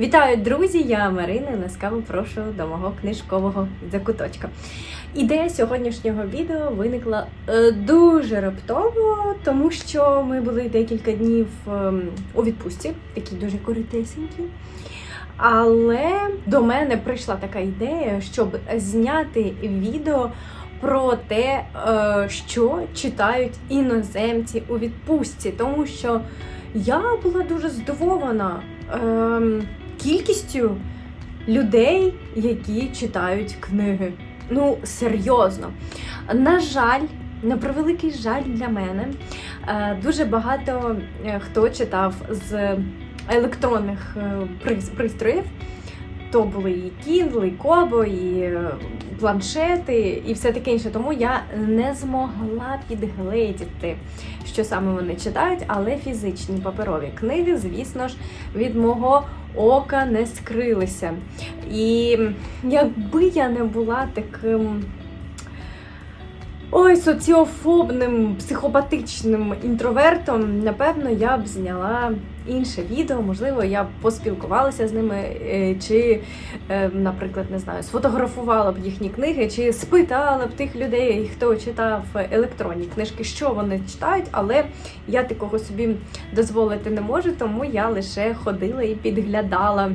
Вітаю, друзі! Я Марина. Ласкаво прошу до мого книжкового закуточка. Ідея сьогоднішнього відео виникла е, дуже раптово, тому що ми були декілька днів ем, у відпустці, такі дуже коротесенькі. Але до мене прийшла така ідея, щоб зняти відео про те, е, що читають іноземці у відпустці, тому що я була дуже здивована ем, кількістю людей, які читають книги. Ну, серйозно. На жаль, на превеликий жаль для мене, е, дуже багато е, хто читав з електронних е, пристроїв. То були і Kindle, і Kobo, і планшети, і все таке інше. Тому я не змогла підгледіти, що саме вони читають, але фізичні паперові книги, звісно ж, від мого ока не скрилися. І якби я не була таким. Ой, соціофобним, психопатичним інтровертом, напевно, я б зняла інше відео. Можливо, я поспілкувалася з ними, е, чи, е, наприклад, не знаю, сфотографувала б їхні книги, чи спитала б тих людей, хто читав електронні книжки, що вони читають, але я такого собі дозволити не можу, тому я лише ходила і підглядала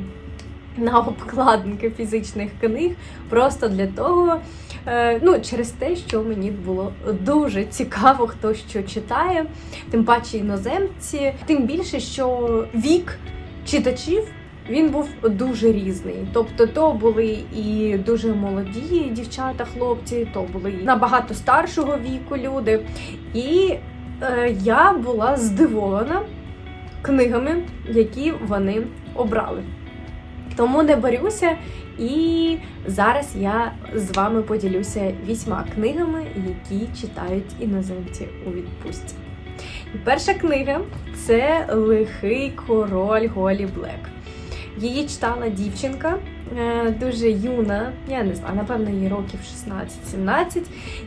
на обкладинки фізичних книг просто для того. Е, Ну, через те, що мені було дуже цікаво, хто що читає, тим паче іноземці, тим більше, що вік читачів він був дуже різний. Тобто, то були і дуже молоді дівчата, хлопці, то були і набагато старшого віку люди. І е, я була здивована книгами, які вони обрали. Тому не борюся, і зараз я з вами поділюся вісьма книгами, які читають іноземці у відпустці. Перша книга це Лихий король Голі Блек. Її читала дівчинка, е, дуже юна, я не знаю, напевно, їй років 16-17,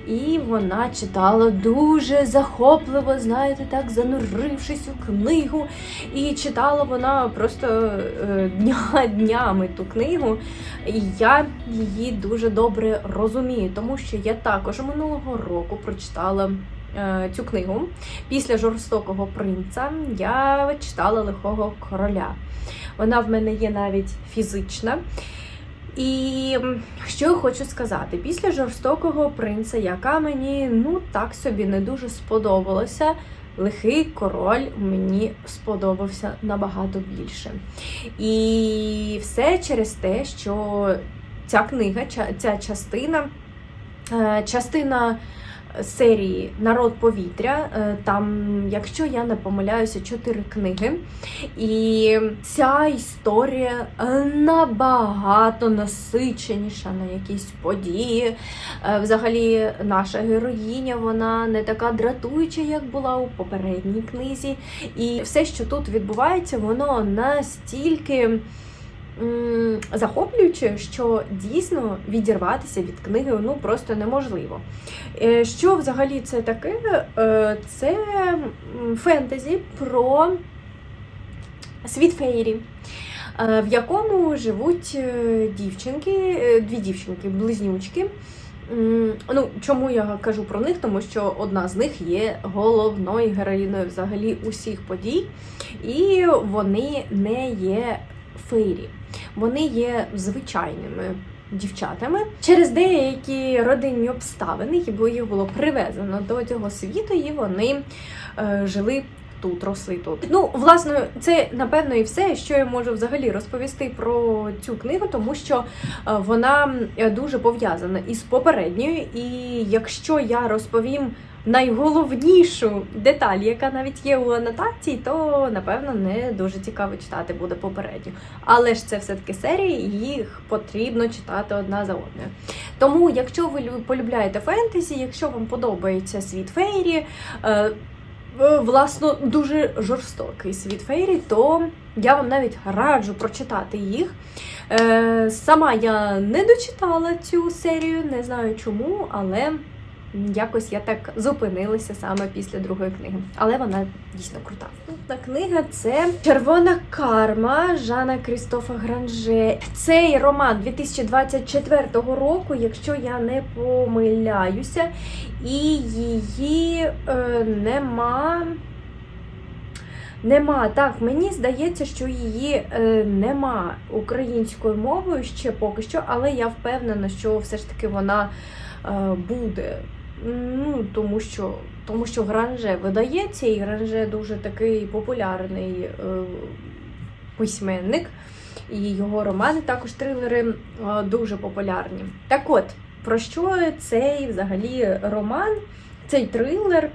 і вона читала дуже захопливо, знаєте, так занурившись у книгу. І читала вона просто е, дня днями ту книгу. І я її дуже добре розумію, тому що я також минулого року прочитала. Е, Цю книгу після жорстокого принца я читала лихого короля. Вона в мене є навіть фізична. І що я хочу сказати, після жорстокого принца, яка мені ну так собі не дуже сподобалася, лихий король мені сподобався набагато більше. І все через те, що ця книга, ця частина, е, частина серії Народ повітря. е, Там, якщо я не помиляюся, чотири книги. І ця історія набагато насиченіша на якісь події. Е, Взагалі, наша героїня вона не така дратуюча, як була у попередній книзі. І все, що тут відбувається, воно настільки. Захоплююче, що дійсно відірватися від книги ну просто неможливо. Е, Що взагалі це таке? Е, Це фентезі про світ феєрі, е, в якому живуть дівчинки, дві дівчинки, близнючки. Ну, чому я кажу про них? Тому що одна з них є головною героїною взагалі усіх подій, і вони не є фейрі, вони є звичайними дівчатами. Через деякі родинні обставини, бо їх було привезено до цього світу, і вони е, жили. Тут росли тут. Ну, власне, це напевно і все, що я можу взагалі розповісти про цю книгу, тому що е, вона е, дуже пов'язана із попередньою. І якщо я розповім найголовнішу деталь, яка навіть є у анотації, то напевно не дуже цікаво читати буде попередньо. Але ж це все-таки серії, їх потрібно читати одна за одною. Тому, якщо ви полюбляєте фентезі, якщо вам подобається світ фейрі, е, е, власно, дуже жорстокий світ фейрі, то я вам навіть раджу прочитати їх. Е, Сама я не дочитала цю серію, не знаю чому, але якось я так зупинилася саме після другої книги. Але вона дійсно крута. Наступна книга це Червона карма Жана Крістофа Гранже. Цей роман 2024 року, якщо я не помиляюся, і її е, нема. Нема. Так, мені здається, що її е, нема українською мовою ще поки що, але я впевнена, що все ж таки вона е, буде. Ну, тому що, тому що Гранже видається, і Гранже дуже такий популярний е, письменник, і його романи, також трилери, е, дуже популярні. Так от, про що цей взагалі роман, цей трилер?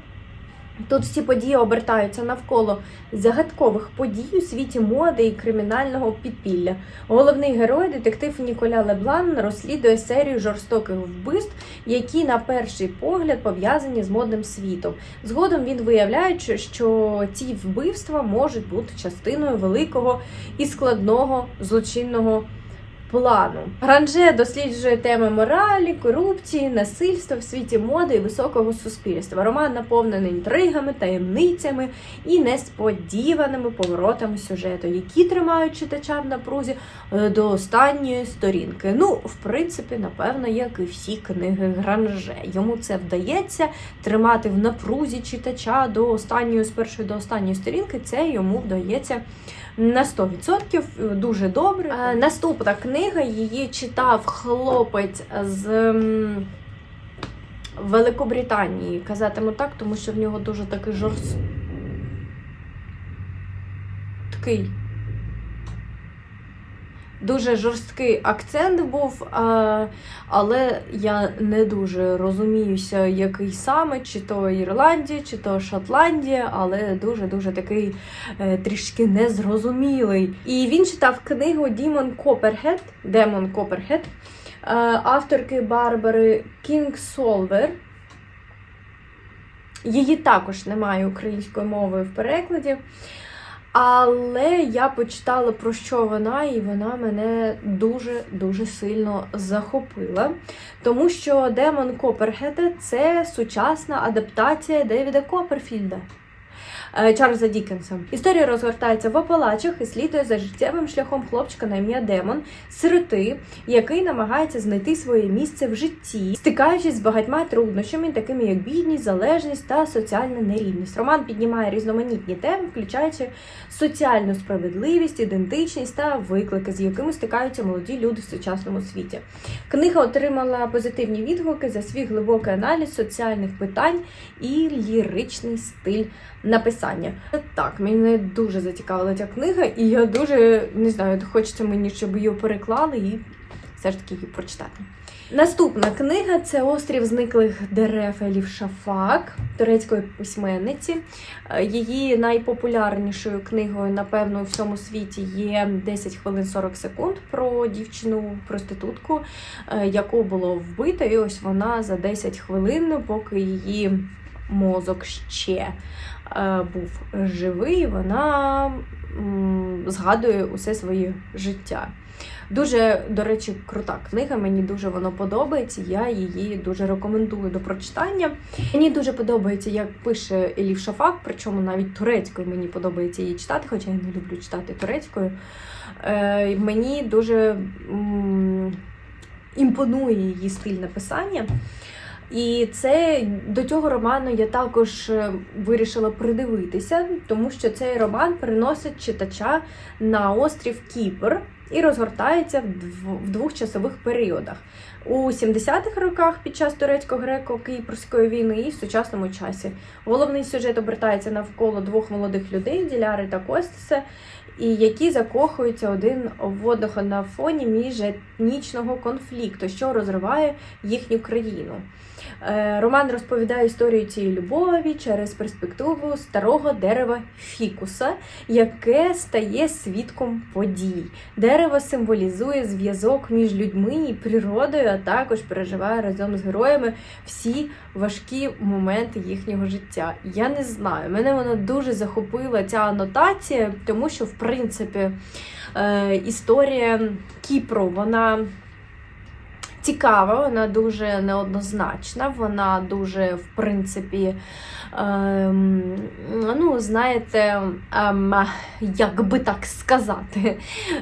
Тут всі події обертаються навколо загадкових подій у світі моди і кримінального підпілля. Головний герой, детектив Ніколя Леблан, розслідує серію жорстоких вбивств, які на перший погляд пов'язані з модним світом. Згодом він виявляє, що ці вбивства можуть бути частиною великого і складного злочинного плану. Гранже досліджує теми моралі, корупції, насильства в світі моди і високого суспільства. Роман наповнений інтригами, таємницями і несподіваними поворотами сюжету, які тримають читача в напрузі е, до останньої сторінки. Ну, в принципі, напевно, як і всі книги Гранже. Йому це вдається тримати в напрузі читача до останньої, з першої до останньої сторінки. Це йому вдається на 100% дуже добре. Е, Наступна книга її читав хлопець з Великобританії. Казатиму так, тому що в нього дуже такий жорст... Дуже жорсткий акцент був, але я не дуже розуміюся, який саме, чи то Ірландія, чи то Шотландія, але дуже-дуже такий е, трішки незрозумілий. І він читав книгу Дімон Копперхед, Демон Копперхед, е, авторки Барбари Кінгсолвер. Її також немає українською мовою в перекладі. Але я почитала про що вона, і вона мене дуже-дуже сильно захопила. Тому що Демон Коперхеда це сучасна адаптація Девіда Копперфільда. Е, Чарльза Дікенса. Історія розгортається в Апалачах і слідує за життєвим шляхом хлопчика на ім'я Демон, сироти, який намагається знайти своє місце в житті, стикаючись з багатьма труднощами, такими як бідність, залежність та соціальна нерівність. Роман піднімає різноманітні теми, включаючи соціальну справедливість, ідентичність та виклики, з якими стикаються молоді люди в сучасному світі. Книга отримала позитивні відгуки за свій глибокий аналіз соціальних питань і ліричний стиль написання. Так, мене дуже зацікавила ця книга, і я дуже не знаю, хочеться мені, щоб її переклали і все ж таки її прочитати. Наступна книга це Острів зниклих дерев Елів Шафак турецької письменниці. Е, Її найпопулярнішою книгою, напевно, у всьому світі є 10 хвилин 40 секунд про дівчину проститутку, е, яку було вбито. І ось вона за 10 хвилин, поки її мозок ще е, був живий, вона згадує усе своє життя. Дуже, до речі, крута книга. Мені дуже воно подобається. Я її дуже рекомендую до прочитання. Мені дуже подобається, як пише Елів Шафак, причому навіть турецькою мені подобається її читати, хоча я не люблю читати турецькою. Е, мені дуже м, імпонує її стиль написання. І це до цього роману я також е, вирішила придивитися, тому що цей роман переносить читача на острів Кіпр і розгортається в двох часових періодах. У 70-х роках під час турецько-греко-кіпрської війни і в сучасному часі. Головний сюжет обертається навколо двох молодих людей Діляри та Костеса, і які закохуються один в одного на фоні міжетнічного конфлікту, що розриває їхню країну. Е, Роман розповідає історію цієї любові через перспективу старого дерева фікуса, яке стає свідком подій. Дерево символізує зв'язок між людьми і природою, а також переживає разом з героями всі важкі моменти їхнього життя. Я не знаю, мене вона дуже захопила ця анотація, тому що, в принципі, е, історія Кіпру, вона цікава, вона дуже неоднозначна, вона дуже, в принципі, ем, ну, знаєте, ем, як би так сказати,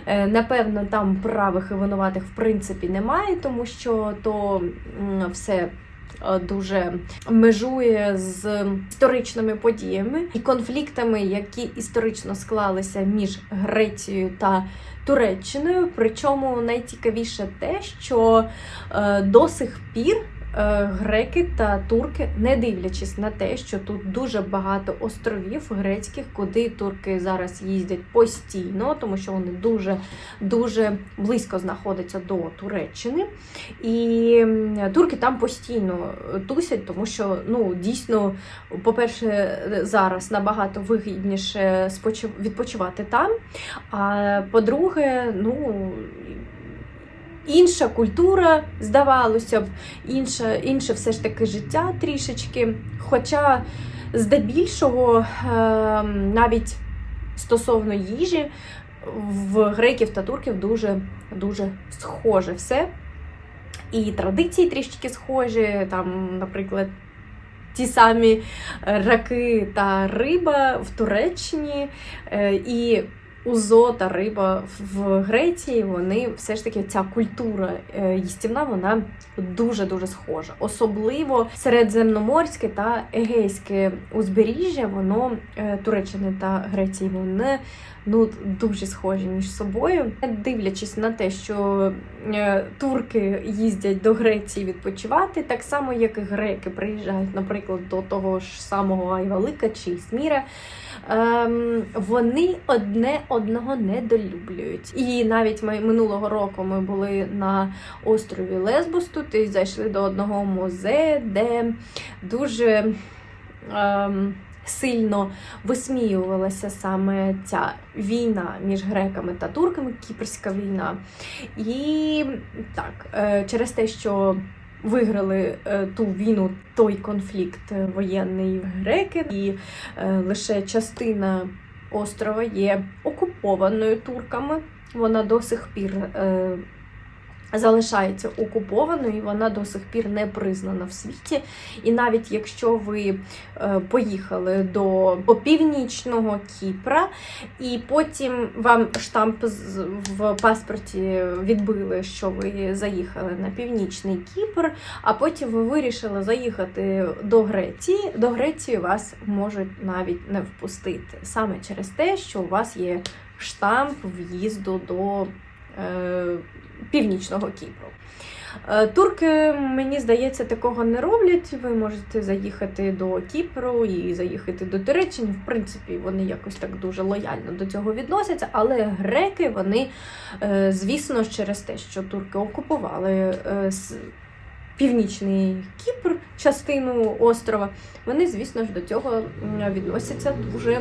е, напевно, там правих і винуватих в принципі немає, тому що то все. е, Дуже межує з історичними подіями і конфліктами, які історично склалися між Грецією та Туреччиною. Причому найцікавіше те, що е, до сих пір греки та турки, не дивлячись на те, що тут дуже багато островів грецьких, куди турки зараз їздять постійно, тому що вони дуже дуже близько знаходяться до Туреччини. І турки там постійно тусять, тому що ну дійсно, по-перше, зараз набагато вигідніше відпочивати там. А по-друге, ну. Інша культура, здавалося б, інше, інше все ж таки життя трішечки. Хоча, здебільшого, ем, навіть стосовно їжі, в греків та турків дуже дуже схоже все. І традиції трішки схожі, там, наприклад, ті самі раки та риба в Туреччині, е, і узо та риба в Греції, вони все ж таки ця культура е, їстівна, вона дуже-дуже схожа. Особливо середземноморське та егейське узбережжя, воно е, Туреччини та Греції, вони ну, дуже схожі між собою. Дивлячись на те, що е, турки їздять до Греції відпочивати, так само, як і греки приїжджають, наприклад, до того ж самого Айвалика чи Сміра. Ем, вони одне одного недолюблюють. І навіть ми минулого року ми були на острові Лесбос тут і зайшли до одного музею, де дуже ем, сильно висміювалася саме ця війна між греками та турками, кіпрська війна. І так, е, через те, що виграли е, ту війну, той конфлікт воєнний греки, і е, лише частина острова є окупованою турками. Вона до сих пір е, залишається окупованою, і вона до сих пір не признана в світі. І навіть якщо ви е, поїхали до північного Кіпра, і потім вам штамп в паспорті відбили, що ви заїхали на північний Кіпр, а потім ви вирішили заїхати до Греції, до Греції вас можуть навіть не впустити саме через те, що у вас є штамп в'їзду до е, північного Кіпру. Е, Турки, мені здається, такого не роблять. Ви можете заїхати до Кіпру і заїхати до Туреччини. В принципі, вони якось так дуже лояльно до цього відносяться. Але греки, вони, е, звісно через те, що турки окупували е, північний Кіпр, частину острова, вони, звісно ж, до цього відносяться дуже.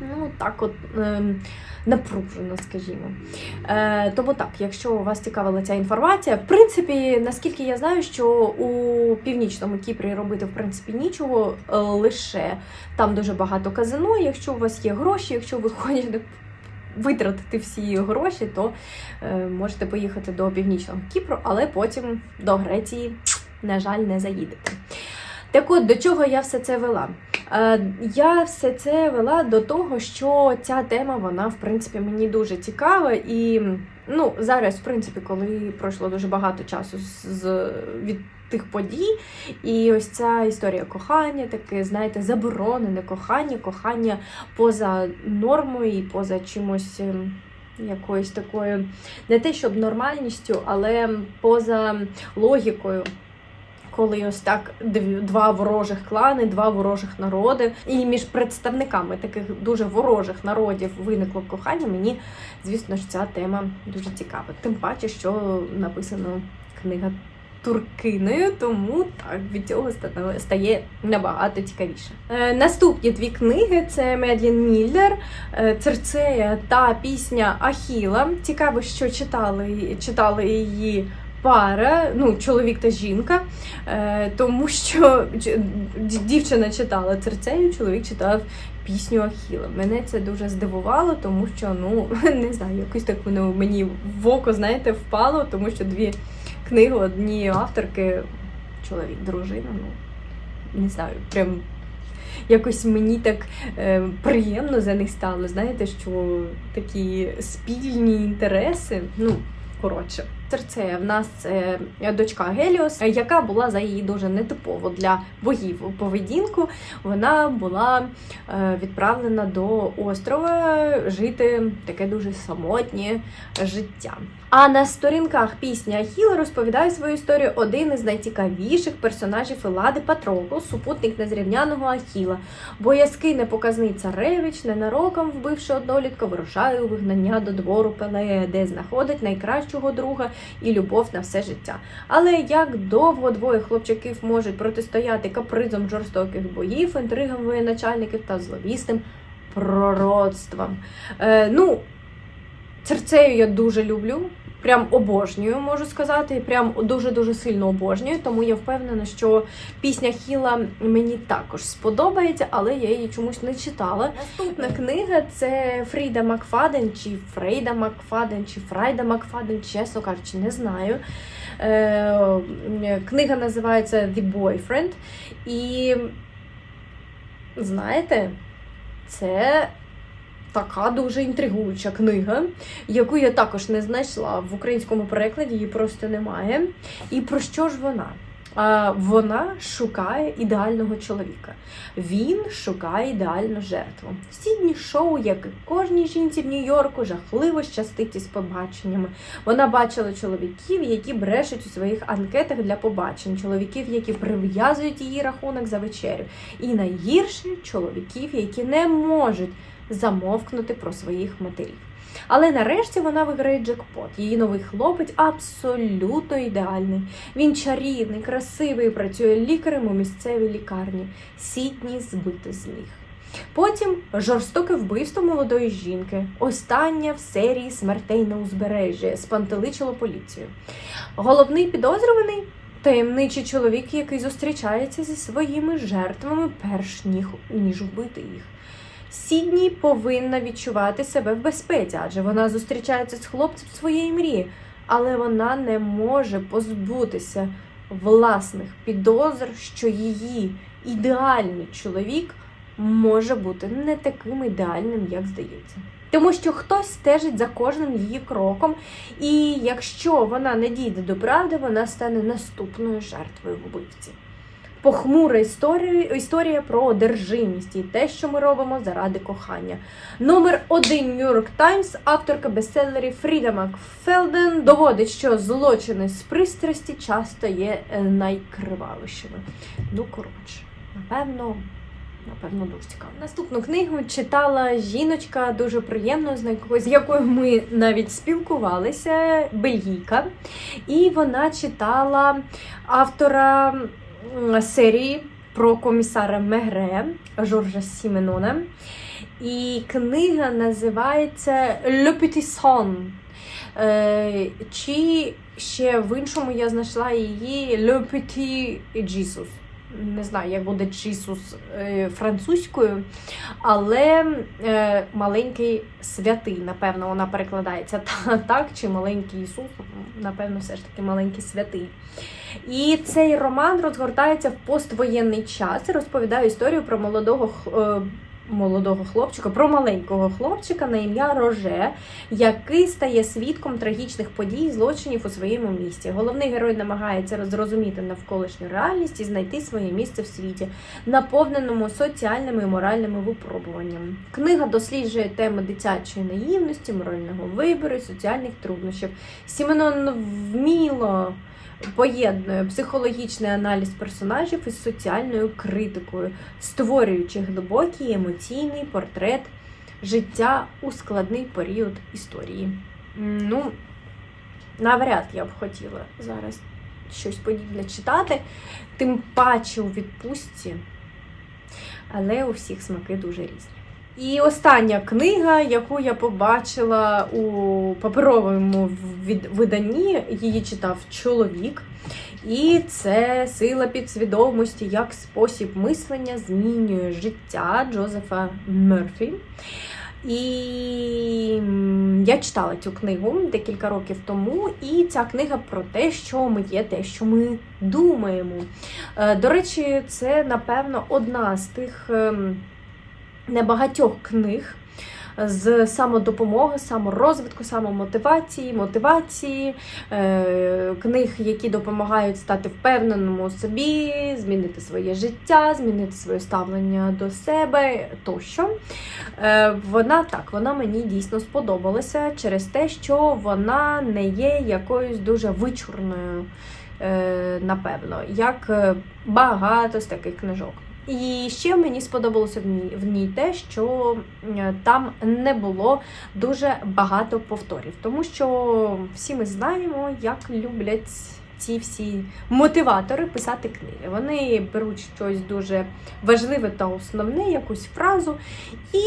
Ну, так от ем, напружено, скажімо. Е, тому так, якщо вас цікавила ця інформація, в принципі, наскільки я знаю, що у північному Кіпрі робити в принципі нічого, е, лише там дуже багато казино. Якщо у вас є гроші, якщо ви хочете витратити всі гроші, то е, можете поїхати до північного Кіпру, але потім до Греції, на жаль, не заїдете. Так от, до чого я все це вела? Е, Я все це вела до того, що ця тема, вона, в принципі, мені дуже цікава. І ну, зараз, в принципі, коли пройшло дуже багато часу з, від тих подій, і ось ця історія кохання, таке, знаєте, заборонене кохання, кохання поза нормою і поза чимось. ем, Якоюсь такою, не те, щоб нормальністю, але поза логікою коли ось так два ворожих клани, два ворожих народи, і між представниками таких дуже ворожих народів виникло кохання. Мені, звісно ж, ця тема дуже цікава. Тим паче, що написано книга туркиною, тому так від цього ста- стає набагато цікавіше. Е, наступні дві книги це Медлін Міллер, е, Церцея та пісня Ахіла. Цікаво, що читали, читали її пара, ну, чоловік та жінка, е, тому що дівчина читала Церцею, чоловік читав пісню Ахіла. Мене це дуже здивувало, тому що, ну, не знаю, якось так воно мені в око, знаєте, впало, тому що дві книгу однієї авторки, чоловік, дружина, ну не знаю, прям якось мені так е, приємно за них стало. Знаєте, що такі спільні інтереси, ну, коротше. Серце в нас це дочка Геліос, яка була за її дуже нетипово для богів поведінку. Вона була е, відправлена до острова жити таке дуже самотнє життя. А на сторінках пісні Ахіла розповідає свою історію один із найцікавіших персонажів Елади Патрокл, супутник незрівняного Ахіла. Боязкий непоказний царевич, ненароком вбивши однолітка, вирушає у вигнання до двору Пелея, де знаходить найкращого друга і любов на все життя. Але як довго двоє хлопчаків можуть протистояти капризом жорстоких боїв, інтригам воєначальників та зловісним пророцтвам? Е, ну, Церцею я дуже люблю. Прям обожнюю, можу сказати, прям дуже-дуже сильно обожнюю, тому я впевнена, що пісня Хіла мені також сподобається, але я її чомусь не читала. Наступна книга це Фріда Макфаден, чи Фрейда Макфаден, чи Фрайда Макфаден, чесно кажучи, не знаю. Е, Книга називається The Boyfriend. І знаєте, це така дуже інтригуюча книга, яку я також не знайшла в українському перекладі, її просто немає. І про що ж вона? Вона шукає ідеального чоловіка. Він шукає ідеальну жертву. Сідні шоу, як і кожній жінці в Нью-Йорку, жахливо щастить із побаченнями. Вона бачила чоловіків, які брешуть у своїх анкетах для побачень, чоловіків, які прив'язують її рахунок за вечерю. І найгірше чоловіків, які не можуть замовкнути про своїх матерів. Але нарешті вона виграє джекпот. Її новий хлопець абсолютно ідеальний. Він чарівний, красивий, працює лікарем у місцевій лікарні. Сітні збити з ніг. Потім жорстоке вбивство молодої жінки. Остання в серії смертей на узбережжі спантеличило поліцію. Головний підозрюваний таємничий чоловік, який зустрічається зі своїми жертвами, перш ніж вбити їх. Сідні повинна відчувати себе в безпеці, адже вона зустрічається з хлопцем своєї мрії, але вона не може позбутися власних підозр, що її ідеальний чоловік може бути не таким ідеальним, як здається. Тому що хтось стежить за кожним її кроком, і якщо вона не дійде до правди, вона стане наступною жертвою вбивці похмура історія історія про одержимість і те, що ми робимо заради кохання. Номер один York Times, авторка бестселерів Фріда Макфелден доводить, що злочини з пристрасті часто є е, найкривавішими. Ну, коротше, напевно. Напевно, дуже цікаво. Наступну книгу читала жіночка дуже приємно, з якою ми навіть спілкувалися, бельгійка. І вона читала автора серії про комісара Мегре Жоржа Сіменона. І книга називається Le Petit Son. Е, чи ще в іншому я знайшла її Le Petit Jesus. Не знаю, як буде Чісус е, французькою, але е, маленький святий, напевно, вона перекладається так, чи маленький Ісус, напевно, все ж таки маленький святий. І цей роман розгортається в поствоєнний час і розповідає історію про молодого е, молодого хлопчика, про маленького хлопчика на ім'я Роже, який стає свідком трагічних подій, злочинів у своєму місті. Головний герой намагається зрозуміти навколишню реальність і знайти своє місце в світі, наповненому соціальними і моральними випробуваннями. Книга досліджує теми дитячої наївності, морального вибору, соціальних труднощів. Сіменон вміло поєднує психологічний аналіз персонажів із соціальною критикою, створюючи глибокий емоційний портрет життя у складний період історії. Ну, навряд я б хотіла зараз щось подібне читати, тим паче у відпустці, але у всіх смаки дуже різні. І остання книга, яку я побачила у паперовому виданні, її читав чоловік. І це сила підсвідомості як спосіб мислення змінює життя Джозефа Мерфі. І я читала цю книгу декілька років тому, і ця книга про те, що ми є, те, що ми думаємо. Е, До речі, це, напевно, одна з тих ем, небагатьох книг з самодопомоги, саморозвитку, самомотивації, мотивації, е, книг, які допомагають стати впевненим у собі, змінити своє життя, змінити своє ставлення до себе тощо. Е, Вона так, вона мені дійсно сподобалася через те, що вона не є якоюсь дуже вичурною, е, напевно, як багато з таких книжок. І ще мені сподобалося в ній, те, що там не було дуже багато повторів, тому що всі ми знаємо, як люблять ці всі мотиватори писати книги. Вони беруть щось дуже важливе та основне, якусь фразу, і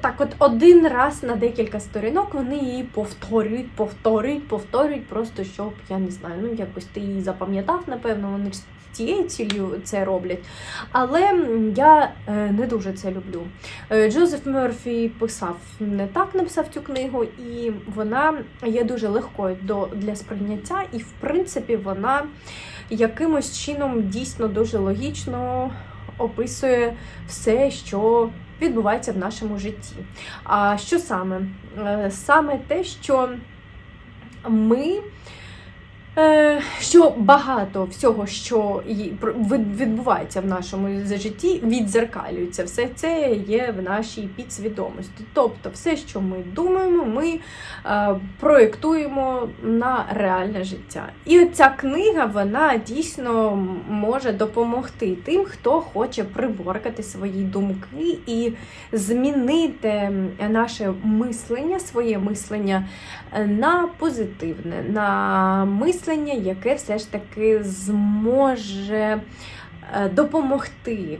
так, от один раз на декілька сторінок вони її повторюють, повторюють, повторюють, просто щоб я не знаю, ну якось ти її запам'ятав, напевно, вони тією ціллю це роблять. Але я е, не дуже це люблю. Е, Джозеф Мерфі писав не так, написав цю книгу, і вона є дуже легкою до, для сприйняття, і в принципі вона якимось чином дійсно дуже логічно описує все, що відбувається в нашому житті. А що саме? Е, Саме те, що ми. Е, Що багато всього, що відбувається в нашому житті, відзеркалюється. Все це є в нашій підсвідомості. Тобто, все, що ми думаємо, ми е, проєктуємо на реальне життя. І ця книга вона дійсно може допомогти тим, хто хоче приборкати свої думки і змінити наше мислення, своє мислення е, на позитивне, на мислення, яке все ж таки зможе е, допомогти.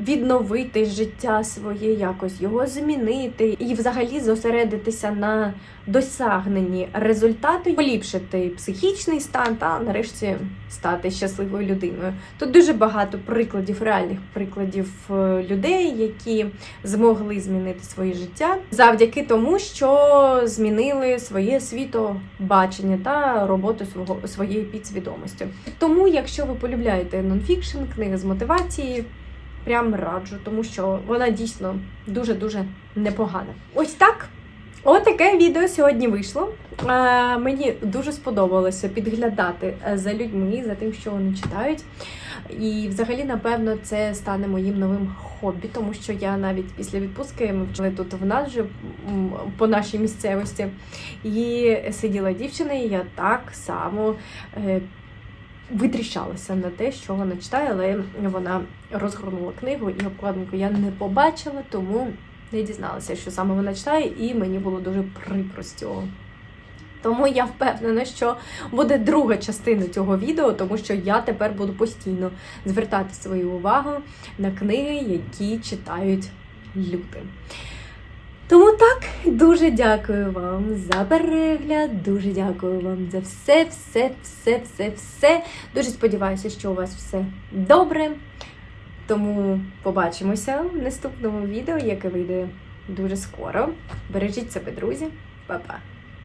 Відновити життя своє, якось його змінити і взагалі зосередитися на досягненні результату, поліпшити психічний стан та нарешті стати щасливою людиною. Тут дуже багато прикладів, реальних прикладів е, людей, які змогли змінити своє життя завдяки тому, що змінили своє світобачення та роботу свого своєї підсвідомості. Тому, якщо ви полюбляєте нонфікшн, книги з мотивації. Прям раджу, тому що вона дійсно дуже-дуже непогана. Ось так. Отаке відео сьогодні вийшло. Е, мені дуже сподобалося підглядати е, за людьми, за тим, що вони читають. І взагалі, напевно, це стане моїм новим хобі, тому що я навіть після відпустки ми вчили тут в нас же по нашій місцевості. І сиділа дівчина, і я так само. е, Витріщалася на те, що вона читає, але вона розгорнула книгу і обкладинку я не побачила, тому не дізналася, що саме вона читає, і мені було дуже прикро з цього. Тому я впевнена, що буде друга частина цього відео, тому що я тепер буду постійно звертати свою увагу на книги, які читають люди. Тому так, дуже дякую вам за перегляд, дуже дякую вам за все, все, все, все, все. Дуже сподіваюся, що у вас все добре. Тому побачимося в наступному відео, яке вийде дуже скоро. Бережіть себе, друзі. Па-па!